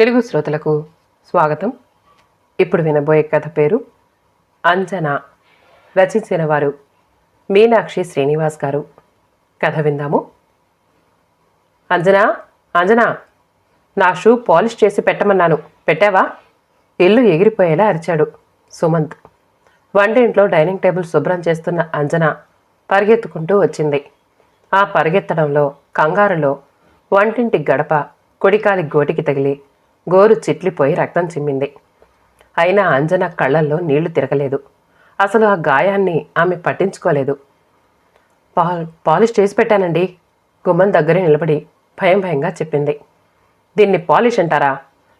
తెలుగు శ్రోతలకు స్వాగతం. ఇప్పుడు వినబోయే కథ పేరు అంజనా. రచించిన వారు మీనాక్షి శ్రీనివాస్ గారు. కథ విందాము. అంజనా అంజనా నా షూ పాలిష్ చేసి పెట్టమన్నాను. పెట్టావా? ఇల్లు ఎగిరిపోయేలా అరిచాడు సుమంత్. వంటింట్లో డైనింగ్ టేబుల్ శుభ్రం చేస్తున్న అంజన పరిగెత్తుకుంటూ వచ్చింది. ఆ పరిగెత్తడంలో కంగారులో వంటింటి గడప కొడికాలి గోటికి తగిలి గోరు చిట్లిపోయి రక్తం చిమ్మింది. అయినా అంజన కళ్ళల్లో నీళ్ళు తిరగలేదు. అసలు ఆ గాయాన్ని ఆమె పట్టించుకోలేదు. పా పాలిష్ చేసి పెట్టానండి. గుమ్మం దగ్గరే నిలబడి భయం భయంగా చెప్పింది. దీన్ని పాలిష్ అంటారా?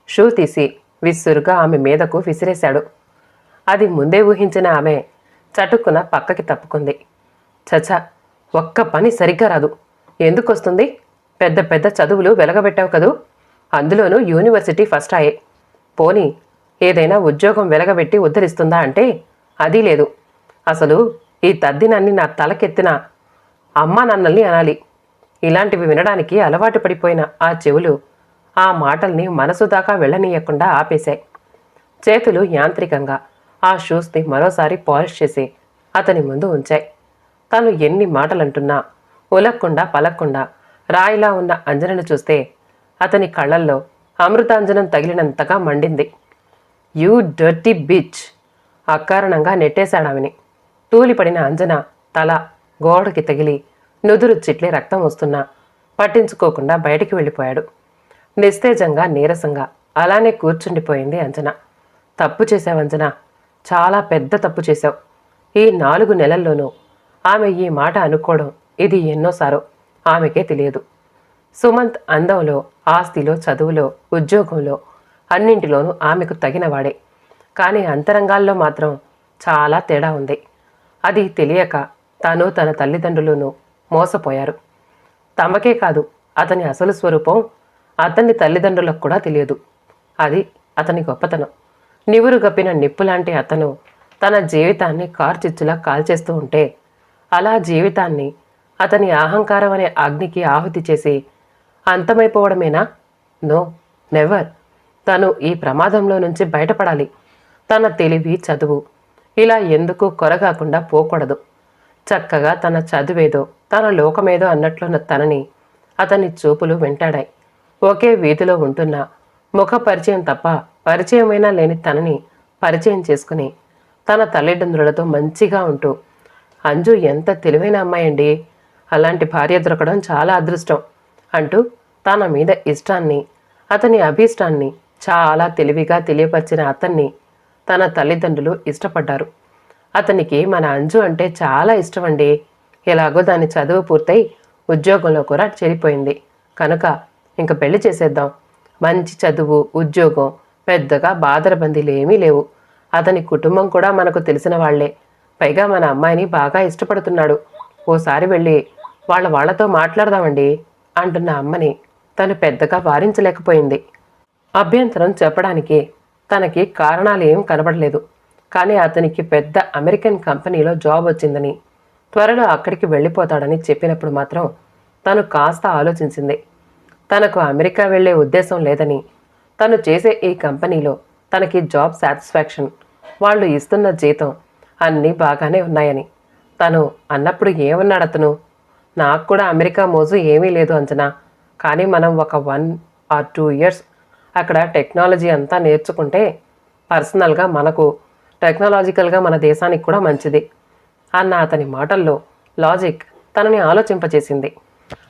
షూ తీసి విస్సురుగా ఆమె మీదకు విసిరేశాడు. అది ముందే ఊహించిన ఆమె చటుక్కున పక్కకి తప్పుకుంది. చచ ఒక్క పని సరిగ్గా రాదు. ఎందుకు వస్తుంది పెద్ద పెద్ద చదువులు వెలగబెట్టావు కదూ? అందులోనూ యూనివర్సిటీ ఫస్ట్ అయ్యే పోనీ ఏదైనా ఉద్యోగం వెలగబెట్టి ఉద్ధరిస్తుందా అంటే అది లేదు. అసలు ఈ తద్దినాన్ని నా తలకెత్తిన అమ్మా నన్నల్ని అనాలి. ఇలాంటివి వినడానికి అలవాటు పడిపోయిన ఆ చెవులు ఆ మాటల్ని మనసు దాకా వెళ్ళనీయకుండా ఆపేశాయి. చేతులు యాంత్రికంగా ఆ షూస్ని మరోసారి పాలిష్ చేసి అతని ముందు ఉంచాయి. తను ఎన్ని మాటలంటున్నా ఉలక్కుండా పలక్కుండా రాయిలా ఉన్న అంజనను చూస్తే అతని కళ్ళల్లో అమృతాంజనం తగిలినంతగా మండింది. యూ డర్టీ బిచ్ అకారణంగా నెట్టేశాడావిని. తూలిపడిన అంజన తల గోడకి తగిలి నుదురు చిట్లి రక్తం వస్తున్నా పట్టించుకోకుండా బయటికి వెళ్ళిపోయాడు. నిస్తేజంగా నీరసంగా అలానే కూర్చుండిపోయింది అంజన. తప్పు చేశావు అంజన. చాలా పెద్ద తప్పు చేశావు. ఈ నాలుగు నెలల్లోనూ ఆమె ఈ మాట అనుకోవడం ఇది ఎన్నోసారో ఆమెకే తెలియదు. సుమంత్ అందంలో ఆస్తిలో చదువులో ఉద్యోగంలో అన్నింటిలోనూ ఆమెకు తగినవాడే. కానీ అంతరంగాల్లో మాత్రం చాలా తేడా ఉంది. అది తెలియక తను తన తల్లిదండ్రులను మోసపోయారు. తమకే కాదు అతని అసలు స్వరూపం అతని తల్లిదండ్రులకు కూడా తెలియదు. అది అతని గొప్పతనం. నివురు గప్పిన నిప్పులాంటి అతను తన జీవితాన్ని కార్చిచ్చులా కాల్చేస్తూ ఉంటే అలా జీవితాన్ని అతని అహంకారం అనే అగ్నికి ఆహుతి చేసి అంతమైపోవడమేనా? No never. తను ఈ ప్రమాదంలో నుంచి బయటపడాలి. తన తెలివి చదువు ఇలా ఎందుకు కొరగాకుండా పోకూడదు. చక్కగా తన చదువేదో తన లోకమేదో అన్నట్లున్న తనని అతని చూపులు వెంటాడాయి. ఒకే వీధిలో ఉంటున్న ముఖ పరిచయం తప్ప పరిచయమైనా లేని తనని పరిచయం చేసుకుని తన తల్లిదండ్రులతో మంచిగా ఉంటూ అంజు ఎంత తెలివైన అమ్మాయండి? అలాంటి భార్య దొరకడం చాలా అదృష్టం అంటూ తన మీద ఇష్టాన్ని అతని అభీష్టాన్ని చాలా తెలివిగా తెలియపరిచిన అతన్ని తన తల్లిదండ్రులు ఇష్టపడ్డారు. అతనికి మన అంజు అంటే చాలా ఇష్టమండి. ఎలాగో దాని చదువు పూర్తయి ఉద్యోగంలో కూడా చేరిపోయింది. కనుక ఇంక పెళ్ళి చేసేద్దాం. మంచి చదువు ఉద్యోగం పెద్దగా బాధరబందీలు ఏమీ లేవు. అతని కుటుంబం కూడా మనకు తెలిసిన వాళ్ళే పైగా మన అమ్మాయిని బాగా ఇష్టపడుతున్నాడు. ఓసారి వెళ్ళి వాళ్ళ వాళ్ళతో మాట్లాడదామండి అంటున్న అమ్మని. తను పెద్దగా వారించలేకపోయింది. అభ్యంతరం చెప్పడానికి తనకి కారణాలు ఏం కనబడలేదు. కానీ అతనికి పెద్ద అమెరికన్ కంపెనీలో జాబ్ వచ్చిందని త్వరలో అక్కడికి వెళ్ళిపోతాడని చెప్పినప్పుడు మాత్రం తను కాస్త ఆలోచించింది. తనకు అమెరికా వెళ్ళే ఉద్దేశం లేదని తను చేసే ఈ కంపెనీలో తనకి జాబ్ సాటిస్ఫాక్షన్ వాళ్ళు ఇస్తున్న జీతం అన్నీ బాగానే ఉన్నాయని. తను అన్నప్పుడు ఏమన్నాడు అతను? నాకు కూడా అమెరికా మోజు ఏమీ లేదు అంచనా. కానీ మనం ఒక వన్ ఆర్ టూ ఇయర్స్ అక్కడ టెక్నాలజీ అంతా నేర్చుకుంటే పర్సనల్గా మనకు టెక్నాలజికల్గా మన దేశానికి కూడా మంచిది అన్న అతని మాటల్లో లాజిక్ తనని ఆలోచింపచేసింది.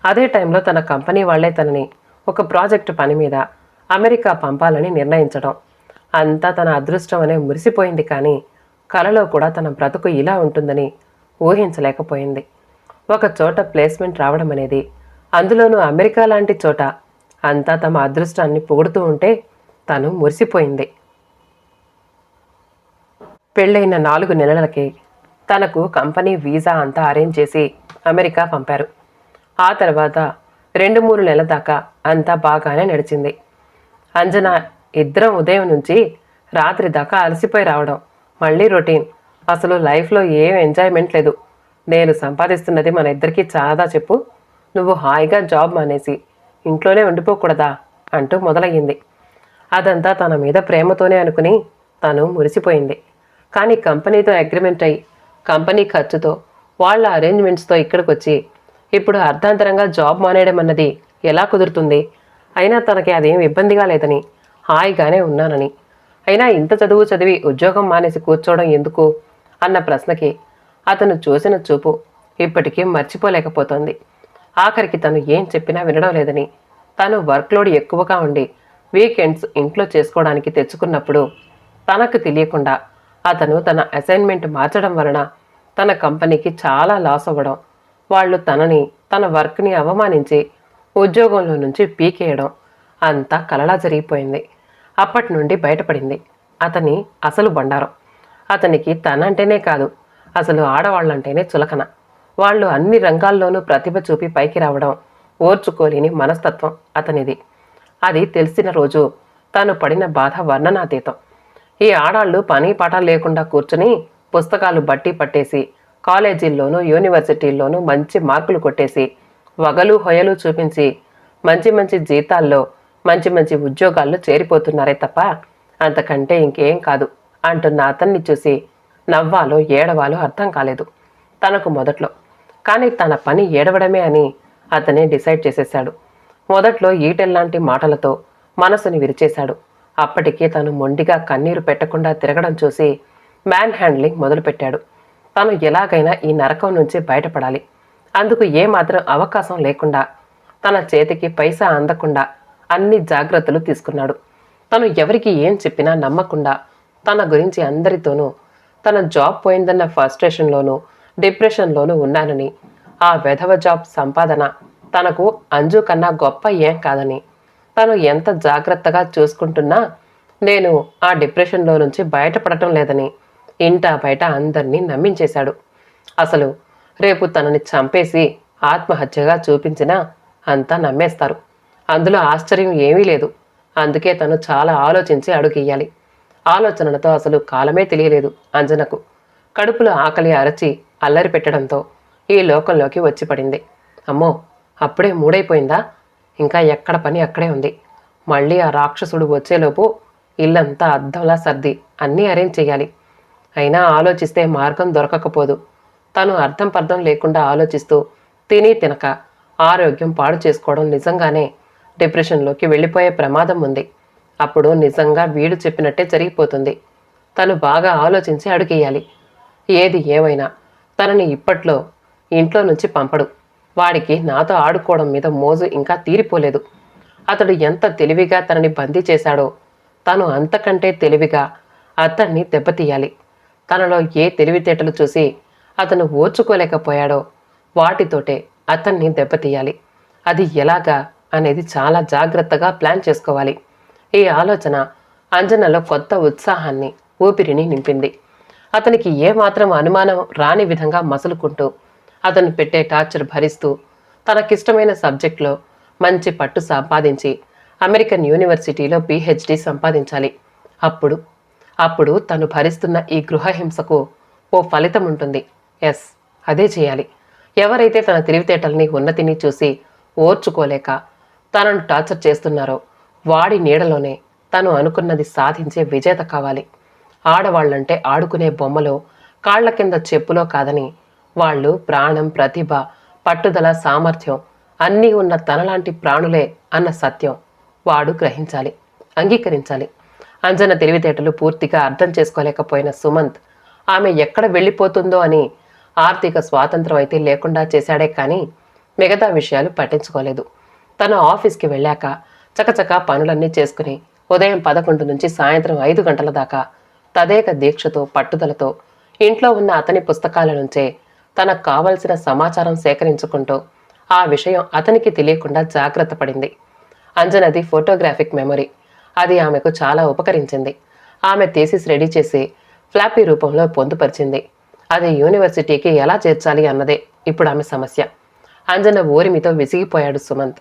అదే టైంలో తన కంపెనీ వాళ్ళే తనని ఒక ప్రాజెక్టు పని మీద అమెరికా పంపాలని నిర్ణయించడం. అంతా తన అదృష్టం అనే మురిసిపోయింది కానీ కలలో కూడా తన బ్రతుకు ఇలా ఉంటుందని ఊహించలేకపోయింది. ఒక చోట ప్లేస్మెంట్ రావడం అనేది అందులోనూ అమెరికా లాంటి చోట అంతా తమ అదృష్టాన్ని పొగుడుతూ ఉంటే తను మురిసిపోయింది. పెళ్ళైన నాలుగు నెలలకి తనకు కంపెనీ వీసా అంతా అరేంజ్ చేసి అమెరికా పంపారు. ఆ తర్వాత రెండు మూడు నెలల దాకా అంతా బాగానే నడిచింది. అంజన ఇద్దరం ఉదయం నుంచి రాత్రి దాకా అలసిపోయి రావడం మళ్ళీ రొటీన్. అసలు లైఫ్లో ఏం ఎంజాయ్మెంట్ లేదు. నేను సంపాదిస్తున్నది మన ఇద్దరికీ చాలా చెప్పు. నువ్వు హాయిగా జాబ్ మానేసి ఇంట్లోనే ఉండిపోకూడదా అంటూ మొదలయ్యింది. అదంతా తన మీద ప్రేమతోనే అనుకుని తను మురిసిపోయింది. కానీ కంపెనీతో అగ్రిమెంట్ అయి కంపెనీ ఖర్చుతో వాళ్ళ అరేంజ్మెంట్స్తో ఇక్కడికి వచ్చి ఇప్పుడు అర్ధాంతరంగా జాబ్ మానేయడం అన్నది ఎలా కుదురుతుంది? అయినా తనకి అదేం ఇబ్బందిగా లేదని హాయిగానే ఉన్నానని. అయినా ఇంత చదువు చదివి ఉద్యోగం మానేసి కూర్చోవడం ఎందుకు? అన్న ప్రశ్నకి అతను చూసిన చూపు ఇప్పటికీ మర్చిపోలేకపోతోంది. ఆఖరికి తను ఏం చెప్పినా వినడం లేదని. తను వర్క్లోడ్ ఎక్కువగా ఉండి వీకెండ్స్ ఇంట్లో చేసుకోవడానికి తెచ్చుకున్నప్పుడు తనకు తెలియకుండా అతను తన అసైన్మెంట్ మార్చడం వలన తన కంపెనీకి చాలా లాస్ అవ్వడం వాళ్ళు తనని తన వర్క్ని అవమానించి ఉద్యోగంలో నుంచి పీకేయడం అంతా కలలా జరిగిపోయింది. అప్పటి నుండి బయటపడింది. అతని అసలు బండారం. అతనికి తనంటేనే కాదు అసలు ఆడవాళ్ళంటేనే చులకన. వాళ్ళు అన్ని రంగాల్లోనూ ప్రతిభ చూపి పైకి రావడం ఓర్చుకోలేని మనస్తత్వం అతనిది. అది తెలిసిన రోజు తాను పడిన బాధ వర్ణనాతీతం. ఈ ఆడాళ్ళు పని పాట లేకుండా కూర్చుని పుస్తకాలు బట్టి పట్టేసి కాలేజీల్లోనూ యూనివర్సిటీల్లోనూ మంచి మార్కులు కొట్టేసి వగలు హొయలు చూపించి మంచి మంచి జీతాల్లో మంచి మంచి ఉద్యోగాల్లో చేరిపోతున్నారే తప్ప అంతకంటే ఇంకేం కాదు అంటున్న అతన్ని చూసి నవ్వాలో ఏడవాలో అర్థం కాలేదు. తనకు మొదట్లో కానీ తన పని ఏడవడమే అని అతనే డిసైడ్ చేసేశాడు. మొదట్లో ఈటెల్లాంటి మాటలతో మనసుని విరిచేశాడు. అప్పటికే తను మొండిగా కన్నీరు పెట్టకుండా తిరగడం చూసి మ్యాన్ హ్యాండ్లింగ్ మొదలుపెట్టాడు. తను ఎలాగైనా ఈ నరకం నుంచి బయటపడాలి. అందుకు ఏమాత్రం అవకాశం లేకుండా తన చేతికి పైసా అందకుండా అన్ని జాగ్రత్తలు తీసుకున్నాడు. తను ఎవరికి ఏం చెప్పినా నమ్మకుండా తన గురించి అందరితోనూ తన జాబ్ పోయిందన్న ఫ్రస్ట్రేషన్లోనూ డిప్రెషన్లోనూ ఉన్నానని. ఆ వెధవ జాబ్ సంపాదన తనకు అంజు కన్నా గొప్ప ఏం కాదని. తను ఎంత జాగ్రత్తగా చూసుకుంటున్నా నేను ఆ డిప్రెషన్లో నుంచి బయటపడటం లేదని ఇంటా బయట అందరినీ నమ్మించేశాడు. అసలు రేపు తనని చంపేసి ఆత్మహత్యగా చూపించినా అంతా నమ్మేస్తారు. అందులో ఆశ్చర్యం ఏమీ లేదు. అందుకే తను చాలా ఆలోచించి అడుగెయ్యాలి. ఆలోచనలతో అసలు కాలమే తెలియలేదు అంజనకు. కడుపులో ఆకలి అరచి అల్లరి పెట్టడంతో ఈ లోకంలోకి వచ్చి పడింది. అమ్మో అప్పుడే మూడైపోయిందా? ఇంకా ఎక్కడ పని అక్కడే ఉంది. మళ్ళీ ఆ రాక్షసుడు వచ్చేలోపు ఇల్లంతా అద్దంలా సర్ది అన్నీ అరేంజ్ చేయాలి. అయినా ఆలోచిస్తే మార్గం దొరకకపోదు. తను అర్థం పర్థం లేకుండా ఆలోచిస్తూ తిని తినక ఆరోగ్యం పాడు చేసుకోవడం నిజంగానే డిప్రెషన్లోకి వెళ్ళిపోయే ప్రమాదం ఉంది. అప్పుడు నిజంగా వీడు చెప్పినట్టే జరిగిపోతుంది. తను బాగా ఆలోచించి అడుగేయాలి. ఏది ఏమైనా తనని ఇప్పట్లో ఇంట్లో నుంచి పంపడు. వాడికి నాతో ఆడుకోవడం మీద మోజు ఇంకా తీరిపోలేదు. అతడు ఎంత తెలివిగా తనని బందీ చేశాడో తను అంతకంటే తెలివిగా అతన్ని దెబ్బతీయాలి. తనలో ఏ తెలివితేటలు చూసి అతను ఓర్చుకోలేకపోయాడో వాటితోటే అతన్ని దెబ్బతీయాలి. అది ఎలాగా అనేది చాలా జాగ్రత్తగా ప్లాన్ చేసుకోవాలి. ఈ ఆలోచన అంజనలో కొత్త ఉత్సాహాన్ని ఊపిరిని నింపింది. అతనికి ఏమాత్రం అనుమానం రాని విధంగా మసులుకుంటూ అతను పెట్టే టార్చర్ భరిస్తూ తనకిష్టమైన సబ్జెక్ట్లో మంచి పట్టు సంపాదించి అమెరికన్ యూనివర్సిటీలో పిహెచ్డి సంపాదించాలి. అప్పుడు అప్పుడు తను భరిస్తున్న ఈ గృహహింసకు ఓ ఫలితం ఉంటుంది. ఎస్ అదే చేయాలి. ఎవరైతే తన తెలివితేటల్ని ఉన్నతిని చూసి ఓర్చుకోలేక తనను టార్చర్ చేస్తున్నారో వాడి నీడలోనే తను అనుకున్నది సాధించే విజేత కావాలి. ఆడవాళ్ళంటే ఆడుకునే బొమ్మలో కాళ్ళ కింద చెప్పులో కాదని వాళ్ళు ప్రాణం ప్రతిభ పట్టుదల సామర్థ్యం అన్నీ ఉన్న తనలాంటి ప్రాణులే అన్న సత్యం వాడు గ్రహించాలి అంగీకరించాలి. అంజన తెలివితేటలు పూర్తిగా అర్థం చేసుకోలేకపోయిన సుమంత్ ఆమె ఎక్కడ వెళ్ళిపోతుందో అని ఆర్థిక స్వాతంత్రం అయితే లేకుండా చేశాడే కానీ మిగతా విషయాలు పట్టించుకోలేదు. తను ఆఫీస్కి వెళ్ళాక చకచక పనులన్నీ చేసుకుని ఉదయం పదకొండు నుంచి సాయంత్రం ఐదు గంటల దాకా తదేక దీక్షతో పట్టుదలతో ఇంట్లో ఉన్న అతని పుస్తకాల నుంచే తనకు కావలసిన సమాచారం సేకరించుకుంటూ ఆ విషయం అతనికి తెలియకుండా జాగ్రత్త పడింది. అంజనది ఫోటోగ్రాఫిక్ మెమరీ. అది ఆమెకు చాలా ఉపకరించింది. ఆమె థీసిస్ రెడీ చేసి ఫ్లాపీ రూపంలో పొందుపరిచింది. అది యూనివర్సిటీకి ఎలా చేర్చాలి అన్నదే ఇప్పుడు ఆమె సమస్య. అంజన ఓరిమితో విసిగిపోయాడు సుమంత్.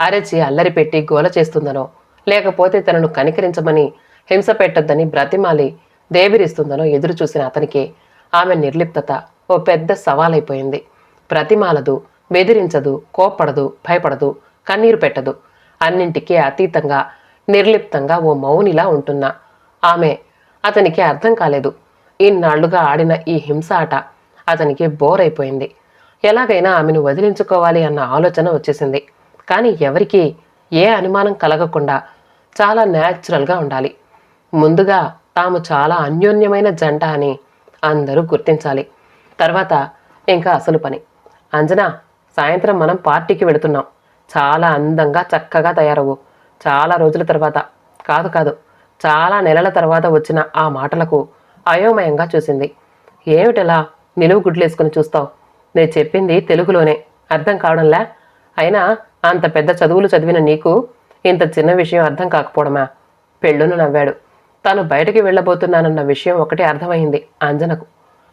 అరచి అల్లరి పెట్టి గోల చేస్తుందనో లేకపోతే తనను కనికరించమని హింస పెట్టొద్దని బ్రతిమాలి దేవిరిస్తుందనో ఎదురు చూసిన అతనికి ఆమె నిర్లిప్తత ఓ పెద్ద సవాలైపోయింది. ప్రతిమాలదు బెదిరించదు కోప్పడదు భయపడదు కన్నీరు పెట్టదు. అన్నింటికీ అతీతంగా నిర్లిప్తంగా ఓ మౌనిలా ఉంటున్నా ఆమె అతనికి అర్థం కాలేదు. ఇన్నాళ్ళుగా ఆడిన ఈ హింస ఆట అతనికి బోర్ అయిపోయింది ఎలాగైనా ఆమెను వదిలించుకోవాలి అన్న ఆలోచన వచ్చేసింది. కానీ ఎవరికీ ఏ అనుమానం కలగకుండా చాలా న్యాచురల్గా ఉండాలి. ముందుగా తాము చాలా అన్యోన్యమైన జంట అని అందరూ గుర్తించాలి. తర్వాత ఇంకా అసలు పని. అంజనా సాయంత్రం మనం పార్టీకి వెళుతున్నాం చాలా అందంగా చక్కగా తయారవు. చాలా రోజుల తర్వాత. కాదు కాదు. చాలా నెలల తర్వాత వచ్చిన ఆ మాటలకు అయోమయంగా చూసింది. ఏమిటలా నిలువు గుడ్లేసుకుని చూస్తావు? నేను చెప్పింది తెలుగులోనే. అర్థం కావడంలా? అయినా అంత పెద్ద చదువులు చదివిన నీకు ఇంత చిన్న విషయం అర్థం కాకపోవడమా? పెళ్ళును నవ్వాడు. తాను బయటకి వెళ్ళబోతున్నానన్న విషయం ఒకటి అర్థమైంది అంజనకు.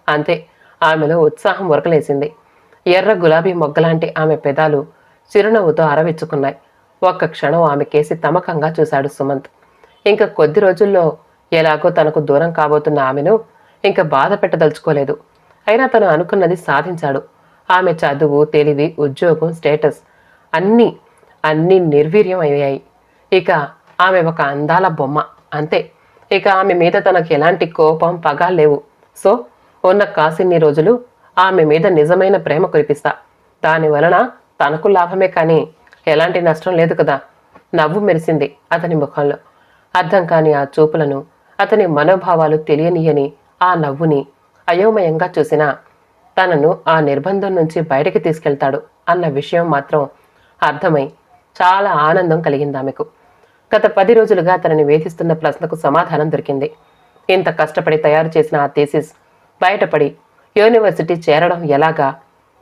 అంతే ఆమెలో ఉత్సాహం ఉరకలేసింది. ఎర్ర గులాబీ మొగ్గలాంటి ఆమె పెదాలు చిరునవ్వుతో అరవిచ్చుకున్నాయి. ఒక్క క్షణం ఆమె కేసి తమకంగా చూశాడు సుమంత్. ఇంకా కొద్ది రోజుల్లో ఎలాగో తనకు దూరం కాబోతున్న ఆమెను ఇంకా బాధ పెట్టదలుచుకోలేదు. అయినా తను అనుకున్నది సాధించాడు. ఆమె చదువు తెలివి ఉద్యోగం స్టేటస్ అన్నీ అన్నీ నిర్వీర్యం అయ్యాయి. ఇక ఆమె ఒక అందాల బొమ్మ అంతే. ఇక ఆమె మీద తనకు ఎలాంటి కోపం పగ లేవు. సో ఉన్న కాసిన్ని రోజులు ఆమె మీద నిజమైన ప్రేమ కురిపిస్తా. దాని వలన తనకు లాభమే కానీ ఎలాంటి నష్టం లేదు కదా. నవ్వు మెరిసింది అతని ముఖంలో. అర్థం కాని ఆ చూపులను అతని మనోభావాలు తెలియనియని ఆ నవ్వుని అయోమయంగా చూసినా తనను ఆ నిర్బంధం నుంచి బయటకి తీసుకెళ్తాడు అన్న విషయం మాత్రం అర్థమై చాలా ఆనందం కలిగింది ఆమెకు. గత పది రోజులుగా తనని వేధిస్తున్న ప్రశ్నకు సమాధానం దొరికింది. ఇంత కష్టపడి తయారు చేసిన ఆ థీసిస్ బయటపడి యూనివర్సిటీ చేరడం ఎలాగా?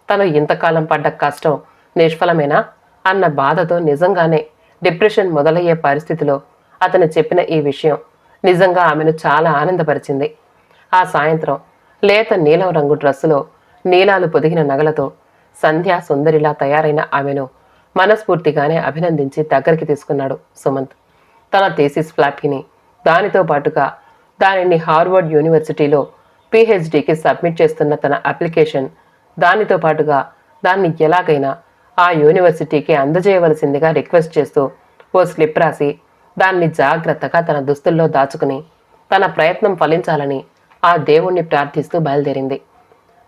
తను ఇంతకాలం పడ్డ కష్టం నిష్ఫలమేనా? అన్న బాధతో నిజంగానే డిప్రెషన్ మొదలయ్యే పరిస్థితిలో అతను చెప్పిన ఈ విషయం నిజంగా ఆమెను చాలా ఆనందపరిచింది. ఆ సాయంత్రం లేత నీలం రంగు డ్రస్సులో నీలాలు పొదిగిన నగలతో సంధ్యా సుందరిలా తయారైన ఆమెను మనస్ఫూర్తిగానే అభినందించి దగ్గరికి తీసుకున్నాడు సుమంత్. తన థీసిస్ ఫ్లాపీని దానితో పాటుగా దానిని హార్వర్డ్ యూనివర్సిటీలో పిహెచ్డికి సబ్మిట్ చేస్తున్న తన అప్లికేషన్. దానితో పాటుగా దాన్ని ఎలాగైనా ఆ యూనివర్సిటీకి అందజేయవలసిందిగా రిక్వెస్ట్ చేస్తూ ఓ స్లిప్ రాసి దాన్ని జాగ్రత్తగా తన దుస్తుల్లో దాచుకుని తన ప్రయత్నం ఫలించాలని ఆ దేవుణ్ణి ప్రార్థిస్తూ బయలుదేరింది.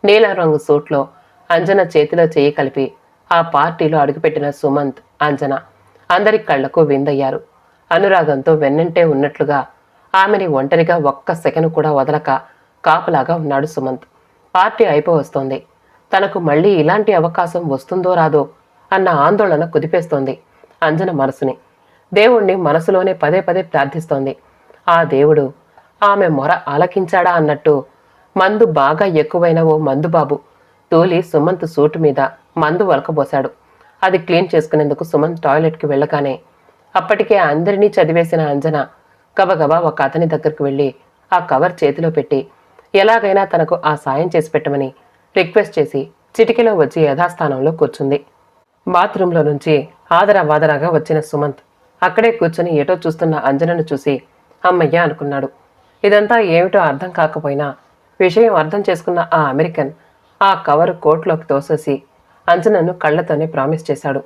నీలం రంగు సూట్లో అంజన చేతిలో చేయి కలిపి ఆ పార్టీలో అడుగుపెట్టిన సుమంత్ అంజన అందరి కళ్ళకు విందయ్యారు. అనురాగంతో వెన్నంటే ఉన్నట్లుగా ఆమెని ఒంటరిగా ఒక్క సెకను కూడా వదలక కాపులాగా ఉన్నాడు సుమంత్. పార్టీ అయిపోవస్తోంది. తనకు మళ్ళీ ఇలాంటి అవకాశం వస్తుందో రాదో అన్న ఆందోళన కుదిపేస్తోంది అంజన మనసుని. దేవుణ్ణి మనసులోనే పదే పదే ప్రార్థిస్తోంది. ఆ దేవుడు ఆమె మొర ఆలకించాడా? అన్నట్టు మందు బాగా ఎక్కువైన ఓ మందు బాబు తూలి సుమంత్ సూటు మీద మందు వలకబోశాడు. అది క్లీన్ చేసుకునేందుకు సుమంత్ టాయిలెట్కి వెళ్ళగానే అప్పటికే అందరినీ చదివేసిన అంజన గబగబా ఒక అతని దగ్గరకు వెళ్ళి ఆ కవర్ చేతిలో పెట్టి ఎలాగైనా తనకు ఆ సాయం చేసి పెట్టమని రిక్వెస్ట్ చేసి చిటికెలో వచ్చి యథాస్థానంలో కూర్చుంది. బాత్రూంలో నుంచి ఆదరవాదరాగా వచ్చిన సుమంత్ అక్కడే కూర్చుని ఏటో చూస్తున్న అంజనను చూసి అమ్మయ్య అనుకున్నాడు. ఇదంతా ఏమిటో అర్థం కాకపోయినా విషయం అర్థం చేసుకున్న ఆ అమెరికన్ ఆ కవర్ కోట్లోకి తోసేసి అంజనను కళ్ళతోనే ప్రామిస్ చేశాడు.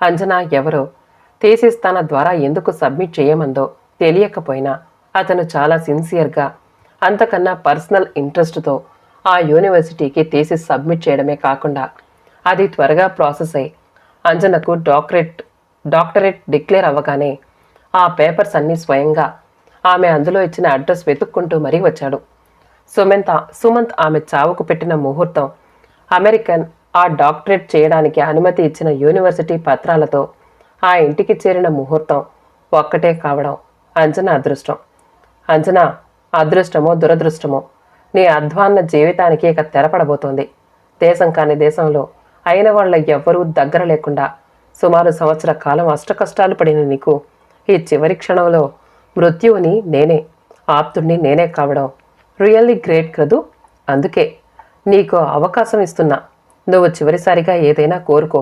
అంజన ఎవరో థీసిస్ తన ద్వారా ఎందుకు సబ్మిట్ చేయమందో తెలియకపోయినా అతను చాలా సిన్సియర్గా అంతకన్నా పర్సనల్ ఇంట్రెస్ట్తో ఆ యూనివర్సిటీకి థీసిస్ సబ్మిట్ చేయడమే కాకుండా అది త్వరగా ప్రాసెస్ అయి అంజనకు డాక్టరేట్ డాక్టరేట్ డిక్లేర్ అవ్వగానే ఆ పేపర్స్ అన్నీ స్వయంగా ఆమె అందులో ఇచ్చిన అడ్రస్ వెతుక్కుంటూ మరీ వచ్చాడు. సుమంత్ సుమంత్ ఆమె చావుకు పెట్టిన ముహూర్తం అమెరికన్ ఆ డాక్టరేట్ చేయడానికి అనుమతి ఇచ్చిన యూనివర్సిటీ పత్రాలతో ఆ ఇంటికి చేరిన ముహూర్తం ఒక్కటే కావడం అంజన అదృష్టం. అంజన అదృష్టమో దురదృష్టమో నీ అధ్వాన్న జీవితానికి ఇక తెరపడబోతోంది. దేశం కాని దేశంలో అయిన వాళ్ళ ఎవ్వరూ దగ్గర లేకుండా సుమారు సంవత్సర కాలం అష్టకష్టాలు పడిన నీకు ఈ చివరి క్షణంలో మృత్యువుని నేనే ఆప్తుణ్ణి నేనే కావడం రియల్లీ గ్రేట్ కదూ? అందుకే నీకు అవకాశం ఇస్తున్నా. నువ్వు చివరిసారిగా ఏదైనా కోరుకో.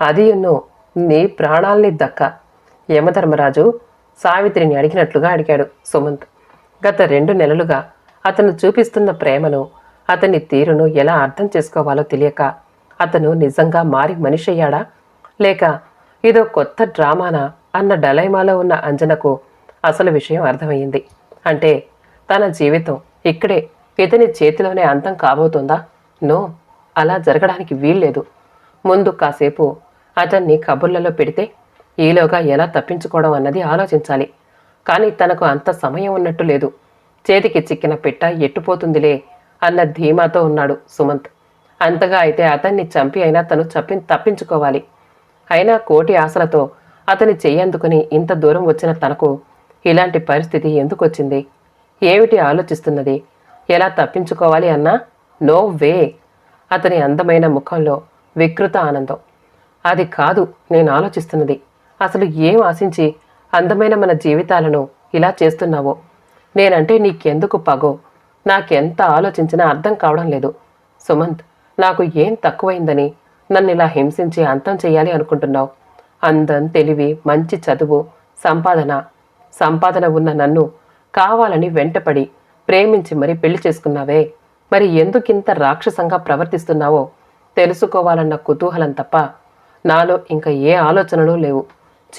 అది నువ్వు నీ ప్రాణాల్ని దక్క. యమధర్మరాజు సావిత్రిని అడిగినట్లుగా అడిగాడు సుమంత్. గత రెండు నెలలుగా అతను చూపిస్తున్న ప్రేమను అతని తీరును ఎలా అర్థం చేసుకోవాలో తెలియక అతను నిజంగా మారి మనిషి అయ్యాడా? లేక ఇదో కొత్త డ్రామానా అన్న డలైమాలో ఉన్న అంజనకు అసలు విషయం అర్థమయ్యింది. అంటే తన జీవితం ఇక్కడే ఇతని చేతిలోనే అంతం కాబోతుందా? నో అలా జరగడానికి వీల్లేదు. ముందు కాసేపు అతన్ని కబుర్లలో పెడితే ఈలోగా ఎలా తప్పించుకోవడం అన్నది ఆలోచించాలి. కానీ తనకు అంత సమయం ఉన్నట్టు లేదు. చేతికి చిక్కిన పిట్ట ఎట్టుపోతుందిలే అన్న ధీమాతో ఉన్నాడు సుమంత్. అంతగా అయితే అతన్ని చంపి అయినా తను చప్పి తప్పించుకోవాలి. అయినా కోటి ఆశలతో అతని చెయ్యందుకుని ఇంత దూరం వచ్చిన తనకు ఇలాంటి పరిస్థితి ఎందుకు వచ్చింది ఏమిటి ఆలోచిస్తున్నది? ఎలా తప్పించుకోవాలి అన్నా? No way! అతని అందమైన ముఖంలో వికృత ఆనందం. అది కాదు నేను ఆలోచిస్తున్నది. అసలు ఏం ఆశించి అందమైన మన జీవితాలను ఇలా చేస్తున్నావో? నేనంటే నీకెందుకు పగో? నాకెంత ఆలోచించినా అర్థం కావడం లేదు. సుమంత్ నాకు ఏం తక్కువైందని నన్ను ఇలా హింసించి అంతం చేయాలి అనుకుంటున్నావు? అందం తెలివి మంచి చదువు సంపాదన. సంపాదన ఉన్న నన్ను కావాలని వెంటపడి ప్రేమించి మరి పెళ్ళి చేసుకున్నావే. మరి ఎందుకింత రాక్షసంగా ప్రవర్తిస్తున్నావో? తెలుసుకోవాలన్న కుతూహలం తప్ప నాలో ఇంకా ఏ ఆలోచనలు లేవు.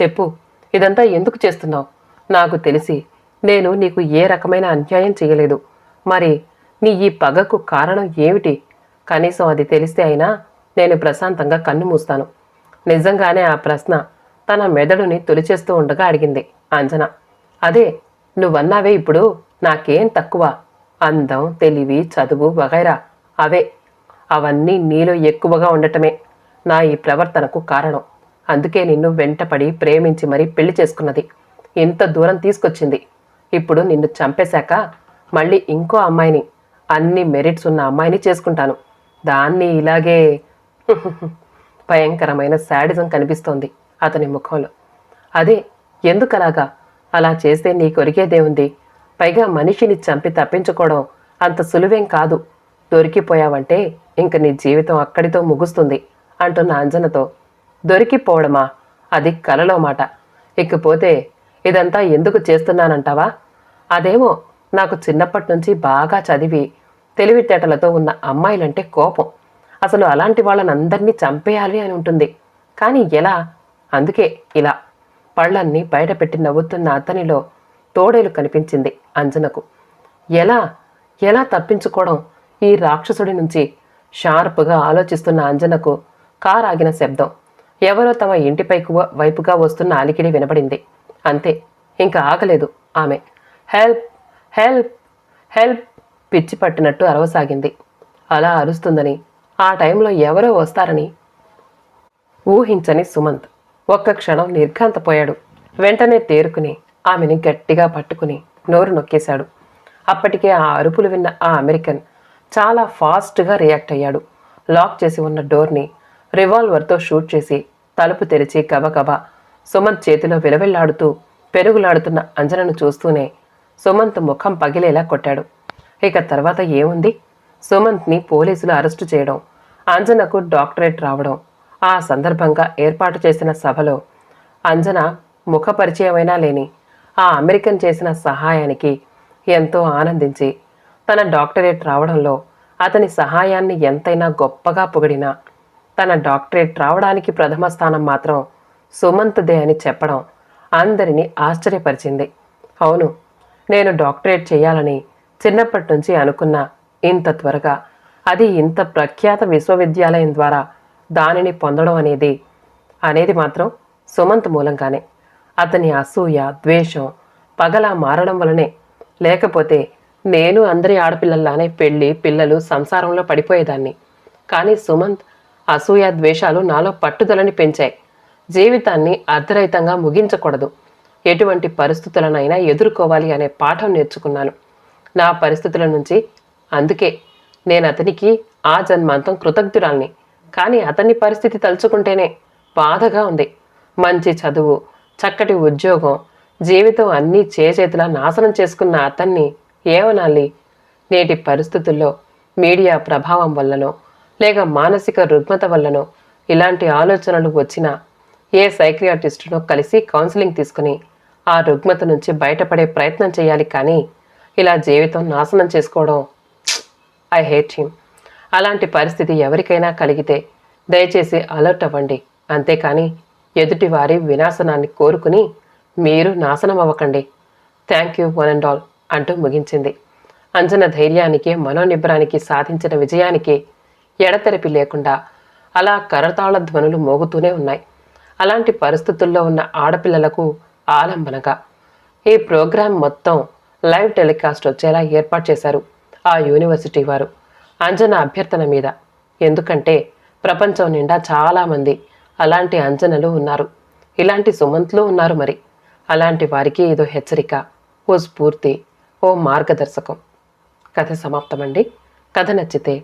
చెప్పు ఇదంతా ఎందుకు చేస్తున్నావు? నాకు తెలిసి నేను నీకు ఏ రకమైన అన్యాయం చేయలేదు. మరి నీ ఈ పగకు కారణం ఏమిటి? కనీసం అది తెలిస్తే అయినా నేను ప్రశాంతంగా కన్ను మూస్తాను. నిజంగానే ఆ ప్రశ్న తన మెదడుని తొలిచేస్తూ ఉండగా అడిగింది అంజన. అదే నువ్వన్నావే ఇప్పుడు నాకేం తక్కువ? అందం తెలివి చదువు వగైరా అవే. అవన్నీ నీలో ఎక్కువగా ఉండటమే. నా ఈ ప్రవర్తనకు కారణం. అందుకే నిన్ను వెంటపడి ప్రేమించి మరీ పెళ్ళి చేసుకున్నది. ఇంత దూరం తీసుకొచ్చింది. ఇప్పుడు నిన్ను చంపేశాక మళ్ళీ ఇంకో అమ్మాయిని అన్ని మెరిట్స్ ఉన్న అమ్మాయిని చేసుకుంటాను. దాన్ని ఇలాగే భయంకరమైన శాడిజం కనిపిస్తోంది అతని ముఖంలో. అదే ఎందుకలాగా? అలా చేస్తే నీ కొరిగేదేముంది పైగా మనిషిని చంపి తప్పించుకోవడం అంత సులువేం కాదు. దొరికిపోయావంటే ఇంక నీ జీవితం అక్కడితో ముగుస్తుంది. అంటున్న అంజనతో దొరికిపోవడమా? అది కలలో మాట. ఇకపోతే ఇదంతా ఎందుకు చేస్తున్నానంటావా? అదేమో నాకు చిన్నప్పటి నుంచి బాగా చదివి తెలివితేటలతో ఉన్న అమ్మాయిలంటే కోపం. అసలు అలాంటి వాళ్ళనందరినీ చంపేయాలి అని ఉంటుంది. కానీ ఎలా? అందుకే ఇలా. పళ్ళన్నీ బయటపెట్టి నవ్వుతున్న అతనిలో తోడేలు కనిపించింది అంజనకు. ఎలా? ఎలా తప్పించుకోవడం? ఈ రాక్షసుడి నుంచి షార్ప్గా ఆలోచిస్తున్న అంజనకు కార్ ఆగిన శబ్దం. ఎవరో తమ ఇంటిపైకు వైపుగా వస్తున్న అలికిడి వినపడింది అంతే ఇంకా ఆగలేదు ఆమె. హెల్ప్ హెల్ప్ హెల్ప్ పిచ్చి పట్టినట్టు అరవసాగింది. అలా అరుస్తుందని ఆ టైంలో ఎవరో వస్తారని. ఊహించని సుమంత్ ఒక్క క్షణం నిర్ఘాంతపోయాడు. వెంటనే తేరుకుని ఆమెని గట్టిగా పట్టుకుని నోరు నొక్కేశాడు. అప్పటికే ఆ అరుపులు విన్న ఆ అమెరికన్ చాలా ఫాస్ట్గా రియాక్ట్ అయ్యాడు. లాక్ చేసి ఉన్న డోర్ని రివాల్వర్తో షూట్ చేసి తలుపు తెరిచి కబకబా సుమంత్ చేతిలో విలవిల్లాడుతూ పెరుగులాడుతున్న అంజనను చూస్తూనే సుమంత్ ముఖం పగిలేలా కొట్టాడు. ఇక తర్వాత ఏముంది? సుమంత్ని పోలీసులు అరెస్టు చేయడం అంజనకు డాక్టరేట్ రావడం ఆ సందర్భంగా ఏర్పాటు చేసిన సభలో అంజన ముఖ పరిచయమైనా లేని ఆ అమెరికన్ చేసిన సహాయానికి ఎంతో ఆనందించి తన డాక్టరేట్ రావడంలో అతని సహాయాన్ని ఎంతైనా గొప్పగా పొగిడినా తన డాక్టరేట్ రావడానికి ప్రథమ స్థానం మాత్రం సుమంత్దే అని చెప్పడం అందరినీ ఆశ్చర్యపరిచింది. అవును నేను డాక్టరేట్ చేయాలని చిన్నప్పటి నుంచి అనుకున్న ఇంత త్వరగా అది ఇంత ప్రఖ్యాత విశ్వవిద్యాలయం ద్వారా దానిని పొందడం అనేది అనేది మాత్రం సుమంత్ మూలంగానే. అతని అసూయ ద్వేషం పగలా మారడం వలనే లేకపోతే నేను అందరి ఆడపిల్లల్లానే పెళ్ళి పిల్లలు సంసారంలో పడిపోయేదాన్ని. కానీ సుమంత్ అసూయ ద్వేషాలు నాలో పట్టుదలని పెంచాయి. జీవితాన్ని అర్ధరహితంగా ముగించకూడదు. ఎటువంటి పరిస్థితులనైనా ఎదుర్కోవాలి అనే పాఠం నేర్చుకున్నాను. నా పరిస్థితుల నుంచి అందుకే నేను అతనికి ఆ జన్మాంతం కృతజ్ఞురాల్ని. కానీ అతని పరిస్థితి తలుచుకుంటేనే బాధగా ఉంది. మంచి చదువు చక్కటి ఉద్యోగం జీవితం అన్నీ చేచేతిలా నాశనం చేసుకున్న అతన్ని ఏమనాలి నేటి పరిస్థితుల్లో మీడియా ప్రభావం వల్లనో లేక మానసిక రుగ్మత వల్లనో ఇలాంటి ఆలోచనలు వచ్చినా ఏ సైక్రియాటిస్టునో కలిసి కౌన్సిలింగ్ తీసుకుని ఆ రుగ్మత నుంచి బయటపడే ప్రయత్నం చేయాలి కానీ ఇలా జీవితం నాశనం చేసుకోవడం ఐ హేట్ హిమ్. అలాంటి పరిస్థితి ఎవరికైనా కలిగితే దయచేసి అలర్ట్ అవ్వండి. అంతేకాని ఎదుటివారి వినాశనాన్ని కోరుకుని మీరు నాశనం అవ్వకండి. Thank you one and all అంటూ ముగించింది. అంజన ధైర్యానికి మనోనిబ్రానికి సాధించిన విజయానికి ఎడతెరపి లేకుండా అలా కరతాళ ధ్వనులు మోగుతూనే ఉన్నాయి. అలాంటి పరిస్థితుల్లో ఉన్న ఆడపిల్లలకు ఆలంబనగా ఈ ప్రోగ్రాం మొత్తం లైవ్ టెలికాస్ట్ వచ్చేలా ఏర్పాటు చేశారు ఆ యూనివర్సిటీ వారు. అంజన అభ్యర్థన మీద. ఎందుకంటే ప్రపంచం నిండా చాలామంది అలాంటి అంజనలు ఉన్నారు. ఇలాంటి సుమంత్లు ఉన్నారు మరి. అలాంటి వారికి ఇదో హెచ్చరిక ఓ స్ఫూర్తి ఓ మార్గదర్శకం. కథ సమాప్తమండి. కథ నచ్చితే